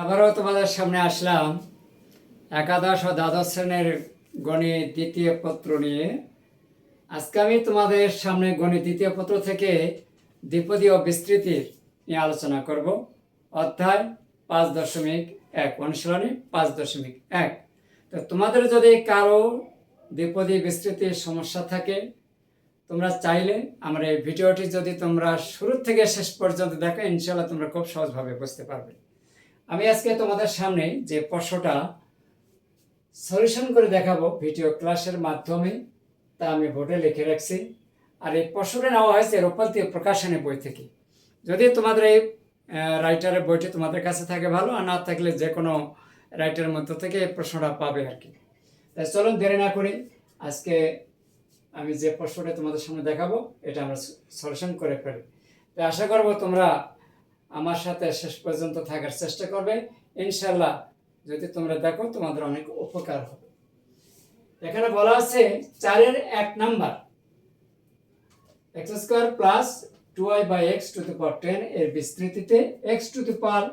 আবারও তোমাদের সামনে আসলাম একাদশ ও দ্বাদশ শ্রেণির গণিত দ্বিতীয় পত্র নিয়ে। আজকে আমি তোমাদের সামনে গণিত দ্বিতীয় পত্র থেকে দ্বিপদী ও বিস্তৃতির নিয়ে আলোচনা করব। অধ্যায় পাঁচ দশমিক এক, অনুশীলনী পাঁচ দশমিক এক। তো তোমাদের যদি কারও দ্বিপদী বিস্তৃতির সমস্যা থাকে, তোমরা চাইলে আমার এই ভিডিওটি যদি তোমরা শুরু থেকে শেষ পর্যন্ত দেখো ইনশাল্লাহ তোমরা খুব সহজভাবে বুঝতে পারবে। আমি আজকে তোমাদের সামনে যে প্রশ্নটা সলিউশন করে দেখাবো ভিডিও ক্লাসের মাধ্যমে, তা আমি বোর্ডে লিখে রাখছি। আর এই প্রশ্নটা নেওয়া হয়েছে রূপান্তীয় প্রকাশনী বই থেকে। যদি তোমাদের এই রাইটারের বইটি তোমাদের কাছে থাকে ভালো, আর না থাকলে যে কোনো রাইটারের মধ্য থেকে এই প্রশ্নটা পাবে আর কি। তাই চলুন দেরি না করি আজকে আমি যে প্রশ্নটা তোমাদের সামনে দেখাবো, এটা আমরা সলিউশন করে ফেলি। তো আশা করব তোমরা আমার সাথে শেষ পর্যন্ত থাকার চেষ্টা করবে। ইনশাল্লাহ যদি তোমরা দেখো, তোমাদের অনেক উপকার হবে। এখানে বলা আছে চারের এক number. X square plus two y by x to the power ten এর বিস্তৃতিতে x to the power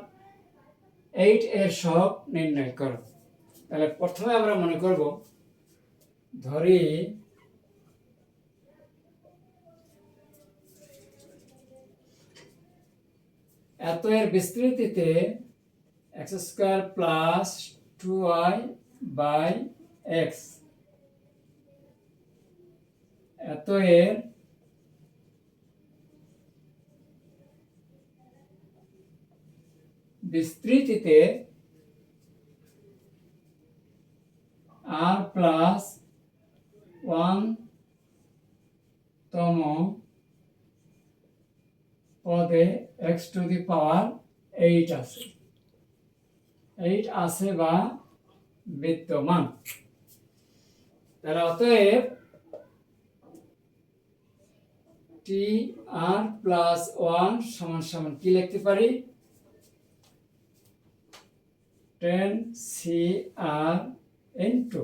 eight এর সহগ নির্ণয় করো। তাহলে প্রথমে আমরা মনে করব, ধরি এত এর বিস্তৃতিতে x square plus two y by x এত এর বিস্তৃতিতে আর প্লাস ওয়ান তম পদে x to the power eight আছে এইট আছে বা বিদ্যমান। তাহলে অতএব টি আর প্লাস ওয়ান সমান সমান কি লিখতে পারি? টেন সি আর ইন্টু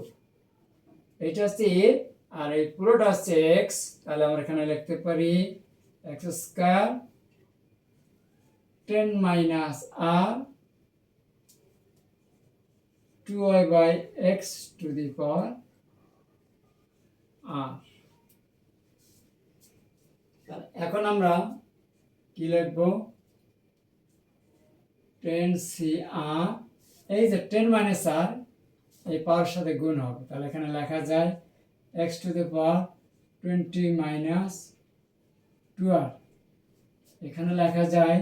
এটা হচ্ছে এ আর এই পুরোটা হচ্ছে এক্স তাহলে আমরা এখানে লিখতে পারি x square ten minus r two y by x to the power r এখন আমরা কি লিখব? টেন সি আর এই যে টেন মাইনাস আর এই পাওয়ার সাথে গুণ হবে। তাহলে এখানে লেখা যায় x to the power twenty minus twelve এখানে লেখা যায়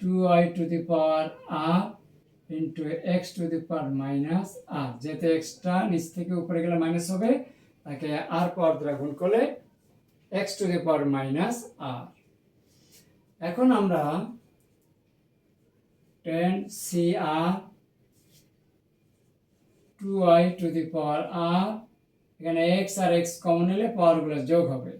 two I to the power r into x to the power minus r যেহেতু এক্সট্রা নিচ থেকে উপরে গেলে মাইনাস হবে, তাকে আর পাওয়ার দ্বারা গুণ করলে x to the power minus r এখন আমরা ten C r two I to the power r এখানে এক্স আর এক্স কমন নিলে পাওয়ারগুলো যোগ হবে।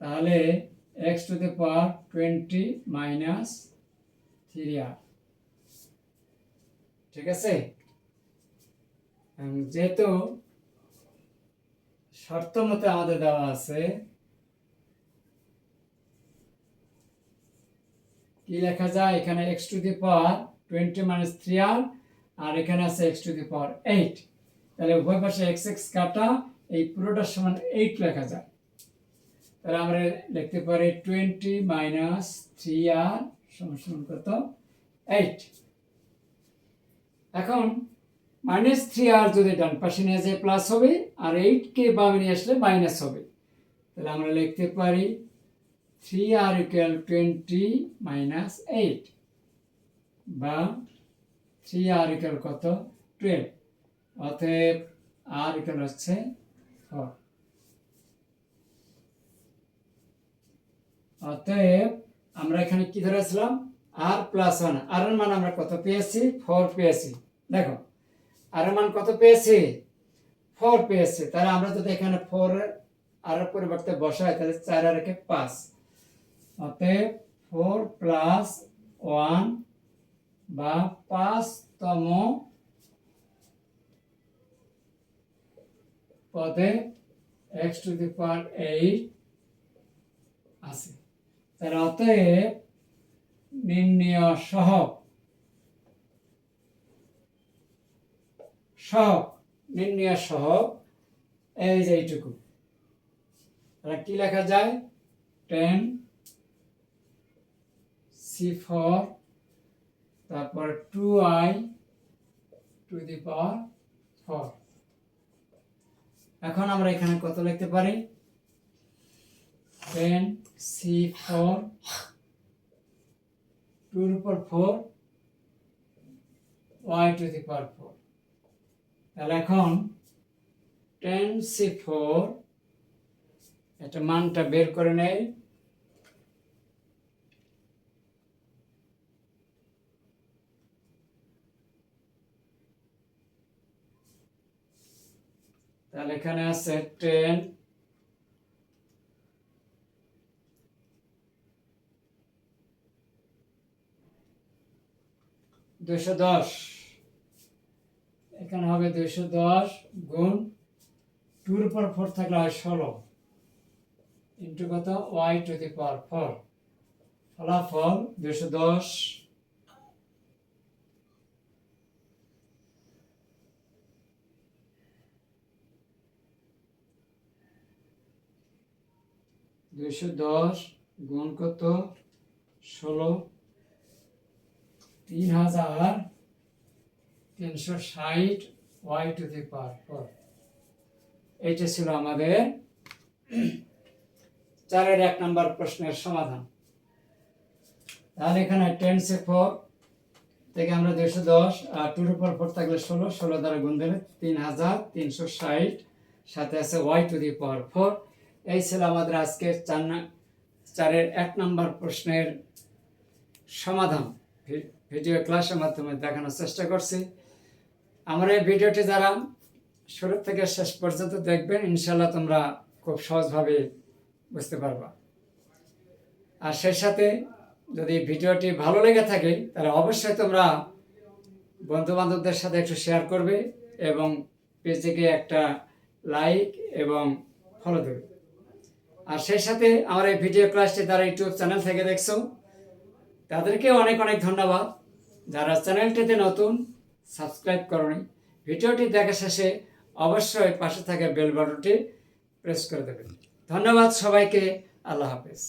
তাহলে x to the power twenty minus three r ঠিক আছে? যেহেতু শর্ত মতে আমাদের দেওয়া আছে, কি লেখা যায়? এখানে x to the power twenty minus three r আর এখানে আছে x to the power eight তাহলে উভয় পাশে এক্স এক্স কাটা, এই পুরোটার সমান এইট লেখা যায় তাহলে আমরা লিখতে পারি টোয়েন্টি মাইনাস থ্রি আর সমান কত? এইট এখন মাইনাস থ্রি আর যদি ডান পাশে নিয়ে যায় প্লাস হবে, আর এইটকে বামে নিয়ে আসলে মাইনাস হবে। তাহলে আমরা লিখতে পারি three r equal twenty minus eight বা থ্রি আর ইকুয়াল কত? টুয়েলভ অতএব আর ইকুয়াল হচ্ছে ফোর অতএব আমরা এখানে কি ধরেছিলাম আর প্লাস ওয়ান আর এর মান আমরা কত পেয়েছি? ফোর পেয়েছি। দেখো আর এর মান কত পেয়েছি? ফোর পেয়েছি। তাহলে আমরা যদি এখানে ফোর আর পরিবর্তে বসাই, তাহলে চার আর একে পাঁচ। অতএব ফোর প্লাস ওয়ান বা পাঁচতম পদে x to the power eight আছে। তার অতএব নির্ণয় সহগ সহগ নির্ণয় সহগ এই এইটুকু। তাহলে কি লেখা যায়? টেন সি ফোর, তারপর two I, to the power four. এখন আমরা এখানে কত লিখতে পারি? টেন সি ফোর টুর উপর four y to the power four তাহলে এখন টেন সি ফোর এটা মানটা বের করে নেই। তাহলে এখানে আছে টেন দুশো দশ। এখানে হবে দুশো দশ গুণ টুর পর ফোর থাকলে হয় ষোলো। ইন্টু কত? Y to the power four. ফলাফল দুশো দশ। দুইশো দশ গুণ কত? ষোলো। তিন হাজার তিনশো ষাট y to the power four এইটা ছিল আমাদের চারের এক নম্বর প্রশ্নের সমাধান। তাহলে এখানে টেন সে ফোর থেকে আমরা দুইশো দশ আর টুর উপর ফোর থাকলে ষোলো ষোলো দ্বারা গুণ দিলে তিন হাজার তিনশো ষাট, সাথে আছে y to the power four এই ছিল আমাদের আজকের চার চারের এক নম্বর প্রশ্নের সমাধান। ভিডিও ক্লাসের মাধ্যমে দেখানোর চেষ্টা করছি। আমার এই ভিডিওটি যারা শুরু থেকে শেষ পর্যন্ত দেখবেন ইনশাল্লাহ তোমরা খুব সহজভাবে বুঝতে পারবা। আর সেই সাথে যদি ভিডিওটি ভালো লেগে থাকে, তাহলে অবশ্যই তোমরা বন্ধু বান্ধবদের সাথে একটু শেয়ার করবে এবং পেজটিকে একটা লাইক এবং ফলো দেবে। আর সেই সাথে আমার এই ভিডিও ক্লাসটি তারা ইউটিউব চ্যানেল থেকে দেখছ তাদেরকে অনেক অনেক ধন্যবাদ। যারা চ্যানেলটিতে নতুন, সাবস্ক্রাইব করনি, ভিডিওটি দেখা শেষে অবশ্যই পাশে থাকা বেল বাটনটি প্রেস করে দেবেন। ধন্যবাদ সবাইকে, আল্লাহ হাফেজ।